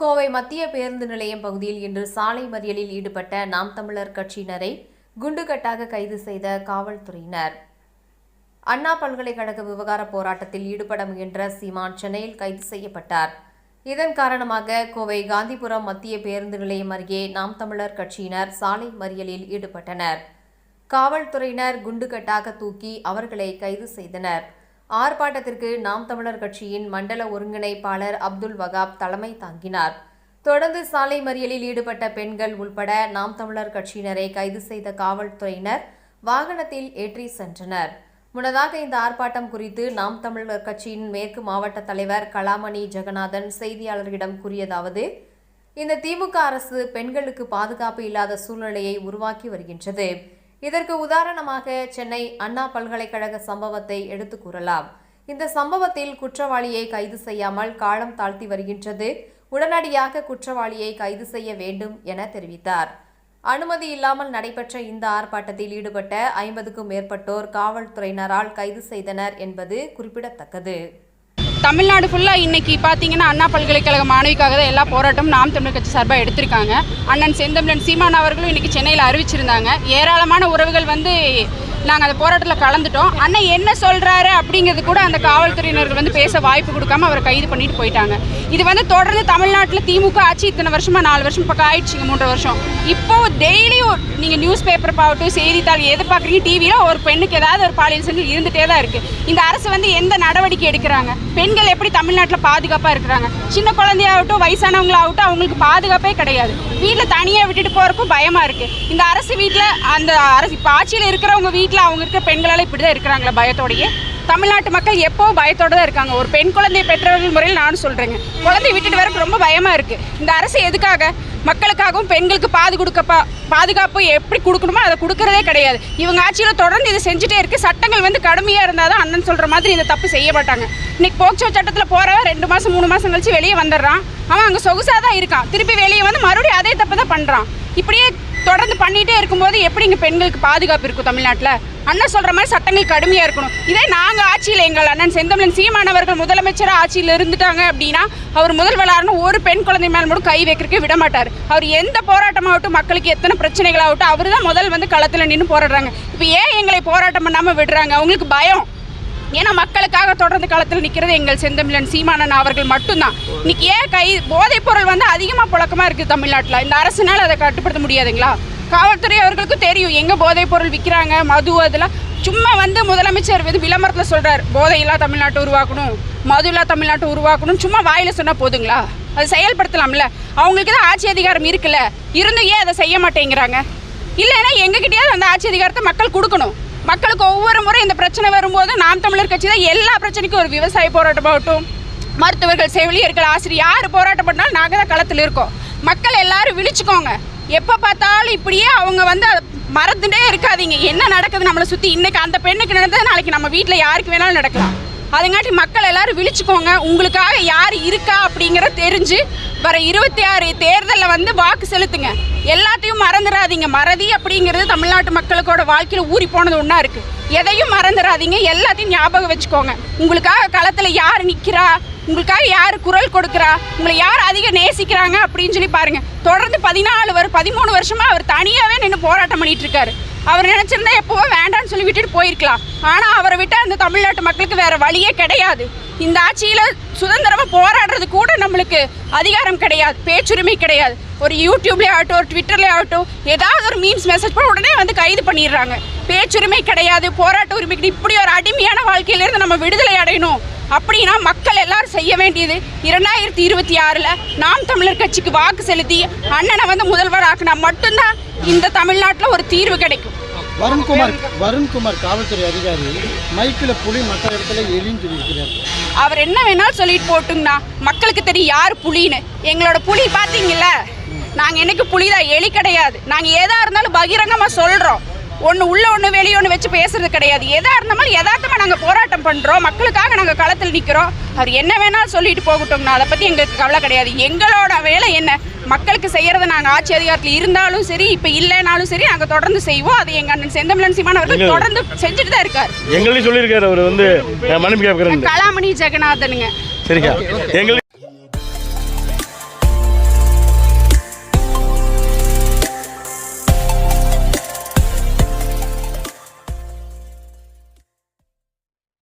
கோவை மத்திய பேருந்து நிலையம் பகுதியில் இன்று சாலை மறியலில் ஈடுபட்ட நாம் தமிழர் கட்சியினரை குண்டுகட்டாக கைது செய்த காவல்துறையினர். அண்ணா பல்கலைக்கழக விவகார போராட்டத்தில் ஈடுபட முயன்ற சீமான் சென்னையில் கைது செய்யப்பட்டார். இதன் காரணமாக கோவை காந்திபுரம் மத்திய பேருந்து நிலையம் அருகே நாம் தமிழர் கட்சியினர் சாலை மறியலில் ஈடுபட்டனர். காவல்துறையினர் குண்டுகட்டாக தூக்கி அவர்களை கைது செய்தனர். ஆர்ப்பாட்டத்திற்கு நாம் தமிழர் கட்சியின் மண்டல ஒருங்கிணைப்பாளர் அப்துல் வகாப் தலைமை தாங்கினார். தொடர்ந்து சாலை மறியலில் ஈடுபட்ட பெண்கள் உள்பட நாம் தமிழர் கட்சியினரை கைது செய்த காவல்துறையினர் வாகனத்தில் ஏற்றி சென்றனர். முன்னதாக இந்த ஆர்ப்பாட்டம் குறித்து நாம் தமிழர் கட்சியின் மேற்கு மாவட்ட தலைவர் கலாமணி ஜெகநாதன் செய்தியாளர்களிடம் கூறியதாவது இந்த திமுக அரசு பெண்களுக்கு பாதுகாப்பு இல்லாத சூழ்நிலையை உருவாக்கி வருகின்றது. இதற்கு உதாரணமாக சென்னை அண்ணா பல்கலைக்கழக சம்பவத்தை எடுத்து கூறலாம். இந்த சம்பவத்தில் குற்றவாளியை கைது செய்யாமல் காலம் தாழ்த்தி வருகின்றது. உடனடியாக குற்றவாளியை கைது செய்ய வேண்டும் என தெரிவித்தார். அனுமதி இல்லாமல் நடைபெற்ற இந்த ஆர்ப்பாட்டத்தில் ஈடுபட்ட ஐம்பதுக்கும் மேற்பட்டோர் காவல்துறையினரால் கைது செய்தனர் என்பது குறிப்பிடத்தக்கது. தமிழ்நாடு ஃபுல்லாக இன்றைக்கி பார்த்தீங்கன்னா அண்ணா பல்கலைக்கழக மாணவிக்காக தான் எல்லா போராட்டமும் நாம் தமிழர் கட்சி சார்பாக எடுத்திருக்காங்க. அண்ணன் செந்தமிழன் சீமான் அவர்களும் இன்றைக்கி சென்னையில் அறிவிச்சிருந்தாங்க. ஏராளமான உறவுகள் வந்து நாங்கள் அந்த போராட்டத்தில் கலந்துட்டோம். அண்ணன் என்ன சொல்கிறாரு அப்படிங்கிறது கூட அந்த காவல்துறையினர்கள் வந்து பேச வாய்ப்பு கொடுக்காம அவரை கைது பண்ணிட்டு போயிட்டாங்க. இது வந்து தொடர்ந்து தமிழ்நாட்டில் திமுக ஆட்சி இத்தனை வருஷமாக நாலு வருஷம் பக்கம் ஆயிடுச்சுங்க மூன்று வருஷம். இப்போ டெய்லியும் நீங்கள் நியூஸ் பேப்பர் பார்க்கட்டும் செய்தித்தாள் எது பார்க்குறீங்க டிவியில் ஒரு பெண்ணுக்கு ஏதாவது ஒரு பாலியல் செஞ்சு இருந்துகிட்டே தான் இருக்குது இந்த அரசு வந்து எந்த நடவடிக்கை எடுக்கிறாங்க? பெண்கள் எப்படி தமிழ்நாட்டில் பாதுகாப்பாக இருக்கிறாங்க? சின்ன குழந்தையாகட்டும் வயசானவங்களாகட்டும் அவங்களுக்கு பாதுகாப்பே கிடையாது. வீட்டில் தனியாக விட்டுட்டு போகிறப்போ பயமாக இருக்குது இந்த அரசு வீட்டில் அந்த அரசு இப்போ ஆட்சியில் இருக்கிறவங்க வீட்டில் அவங்க இருக்கிற பெண்களால் இப்படி தான் இருக்கிறாங்களா பயத்தோடையே. தமிழ்நாட்டு மக்கள் எப்போ பயத்தோடு தான் இருக்காங்க. ஒரு பெண் குழந்தை பெற்றவர்கள் முறையில் நானும் சொல்கிறேங்க குழந்தைய விட்டுட்டு வரக்கு ரொம்ப பயமாக இருக்குது இந்த அரசு எதுக்காக மக்களுக்காகவும் பெண்களுக்கு பாது கொடுக்கப்பா பாதுகாப்பு எப்படி கொடுக்கணுமோ அதை கொடுக்கறதே கிடையாது. இவங்க ஆட்சியில் தொடர்ந்து இதை செஞ்சுட்டே இருக்குது சட்டங்கள் வந்து கடுமையாக இருந்தால் தான் அண்ணன் சொல்கிற மாதிரி இந்த தப்பு செய்ய மாட்டாங்க. இன்னைக்கு போக்சோ சட்டத்தில் போகிறவன் ரெண்டு மாதம் மூணு மாதம் கழிச்சு வெளியே வந்துடுறான். அவன் அங்கே சொகுசாக தான் இருக்கான். திருப்பி வெளியே வந்து மறுபடியும் அதே தப்பு தான் பண்ணுறான் இப்படியே தொடர்ந்து பண்ணிகிட்டே இருக்கும்போது எப்படி இங்கே பெண்களுக்கு பாதுகாப்பு இருக்கும் தமிழ்நாட்டில்? அண்ணன் சொல்கிற மாதிரி சட்டங்கள் கடுமையாக இருக்கணும். இதே நாங்கள் ஆட்சியில் எங்கள் அண்ணன் செந்தமிழன் சீமானவர்கள் முதலமைச்சராக ஆட்சியில் இருந்துட்டாங்க அப்படின்னா அவர் முதல்வராருன்னு ஒரு பெண் குழந்தை மேல் மட்டும் கை வைக்கிறதுக்கு விட மாட்டார். அவர் எந்த போராட்டமாகட்டும் மக்களுக்கு எத்தனை பிரச்சனைகளாகட்டும் அவர் தான் முதல் வந்து களத்தில் நின்று போராடுறாங்க. இப்போ ஏன் எங்களை போராட்டம் பண்ணாமல் விடுறாங்க? அவங்களுக்கு பயம். ஏன்னா மக்களுக்காக தொடர்ந்து களத்தில் நிற்கிறது எங்கள் செந்தமிழன் சீமானன் அவர்கள் மட்டும்தான். இன்னைக்கு ஏன் கை போதைப் பொருள் வந்து அதிகமாக புழக்கமாக இருக்குது தமிழ்நாட்டில்? இந்த அரசினால் அதை கட்டுப்படுத்த முடியாதுங்களா? காவல்துறை அவர்களுக்கும் தெரியும் எங்கே போதைப் பொருள் விற்கிறாங்க மது அதெல்லாம். சும்மா வந்து முதலமைச்சர் வந்து விளம்பரத்தில் சொல்கிறார் போதையில்லா தமிழ்நாட்டை உருவாக்கணும் மதுல்லா தமிழ்நாட்டை உருவாக்கணும் சும்மா வாயில் சொன்னால் போதுங்களா? அது செயல்படுத்தலாம்ல. அவங்களுக்கு தான் ஆட்சி அதிகாரம் இருக்குல்ல. இருந்தும் ஏன் அதை செய்ய மாட்டேங்கிறாங்க? இல்லைன்னா எங்ககிட்டயாவது அந்த ஆட்சி அதிகாரத்தை மக்கள் கொடுக்கணும். மக்களுக்கு ஒவ்வொரு முறை இந்த பிரச்சனை வரும்போது நாம் தமிழர் கட்சி தான் எல்லா பிரச்சனைக்கும் ஒரு விவசாய போராட்டமாகட்டும் மருத்துவர்கள் செவிலியர்கள் ஆசிரியர் யார் போராட்டம் பண்ணாலும் நாங்கள் தான் களத்தில் இருக்கோம். மக்கள் எல்லாரும் விழிச்சுக்கோங்க. எப்போ பார்த்தாலும் இப்படியே அவங்க வந்து மறந்துட்டே இருக்காதீங்க. என்ன நடக்குது நம்மளை சுற்றி இன்றைக்கி அந்த பெண்ணுக்கு நடந்தது நாளைக்கு நம்ம வீட்டில் யாருக்கு வேணாலும் நடக்கலாம். அதுங்காட்டி மக்கள் எல்லாரும் விழிச்சுக்கோங்க. உங்களுக்காக யார் இருக்கா அப்படிங்கிறத தெரிஞ்சு வர இருபத்தி ஆறு தேர்தலில் வந்து வாக்கு செலுத்துங்க. எல்லாத்தையும் மறந்துடாதீங்க மறதி அப்படிங்கிறது தமிழ்நாட்டு மக்களுக்கோட வாழ்க்கையில் ஊறி போனது ஒன்றா இருக்குது எதையும் மறந்துடாதீங்க எல்லாத்தையும் ஞாபகம் வச்சுக்கோங்க. உங்களுக்காக களத்தில் யார் நிற்கிறா உங்களுக்காக யார் குரல் கொடுக்குறா? உங்களை யார் அதிக நேசிக்கிறாங்க அப்படின்னு சொல்லி பாருங்கள் தொடர்ந்து பதினாலு வரும் பதிமூணு வருஷமாக அவர் தனியாகவே நின்று போராட்டம் பண்ணிகிட்ருக்காரு அவர் நினச்சிருந்தா எப்போவோ வேண்டாம்னு சொல்லி விட்டுட்டு போயிருக்கலாம். ஆனால் அவரை விட்டால் அந்த தமிழ்நாட்டு மக்களுக்கு வேறு வழியே கிடையாது. இந்த ஆட்சியில் சுதந்திரமாக போராடுறது கூட நம்மளுக்கு அதிகாரம் கிடையாது பேச்சுரிமை கிடையாது. ஒரு யூடியூப்லேயே ஆகட்டும் ஒரு ட்விட்டர்லேயே ஆகட்டும் ஏதாவது ஒரு மீன்ஸ் மெசேஜ் பண்ண உடனே வந்து கைது பண்ணிடுறாங்க. பேச்சுரிமை கிடையாது போராட்ட உரிமைக்கு இப்படி ஒரு அடிமையான வாழ்க்கையிலேருந்து நம்ம விடுதலை அடையணும். அப்படின்னா மக்கள் எல்லாரும் செய்ய வேண்டியது இரண்டாயிரத்தி இருபத்தி ஆறில் நாம் தமிழர் கட்சிக்கு வாக்கு செலுத்தி அண்ணனை வந்து முதல்வர் ஆக்கினா மட்டும்தான் இந்த தமிழ்நாட்டில் ஒரு தீர்வு கிடைக்கும். வருண்குமார் வருண்குமார் காவல்துறை அதிகாரி மைக்கில் புலி மற்ற இடத்துல எலின்னு சொல்லியிருக்கிறார். அவர் என்ன வேணாலும் சொல்லிட்டு போட்டுங்கண்ணா. மக்களுக்கு தெரியும் யார் புலின்னு. எங்களோட புலி பார்த்தீங்கல்ல நாங்கள் என்னைக்கு புலி தான் எலி கிடையாது. நாங்கள் எதா இருந்தாலும் பகிரங்கமாக சொல்கிறோம் ஒன்று உள்ள ஒன்று வெளியே ஒன்று வச்சு பேசுறது கிடையாது. எதா இருந்தாலும் யதார்த்தமாக நாங்கள் போராட்டம் பண்ணுறோம் மக்களுக்காக நாங்கள் களத்தில் நிற்கிறோம் அவர் என்ன வேணாலும் சொல்லிட்டு போகட்டும்னா அதை பற்றி எங்களுக்கு கவலை கிடையாது. எங்களோட வேலை என்ன? மக்களுக்கு செய்யறத நாங்கள் ஆட்சி அதிகாரத்தில் இருந்தாலும் சரி இப்போ இல்லைனாலும் சரி நாங்கள் தொடர்ந்து செய்வோம். அது எங்கள் அண்ணன் செந்தமிழன் சீமான் அவர்கள் தொடர்ந்து செஞ்சுட்டு தான் இருக்கார். எங்களையும் சொல்லியிருக்காரு அவர் வந்து கலாமணி ஜெகநாதனுங்க. சரிக்கா. எங்களையும்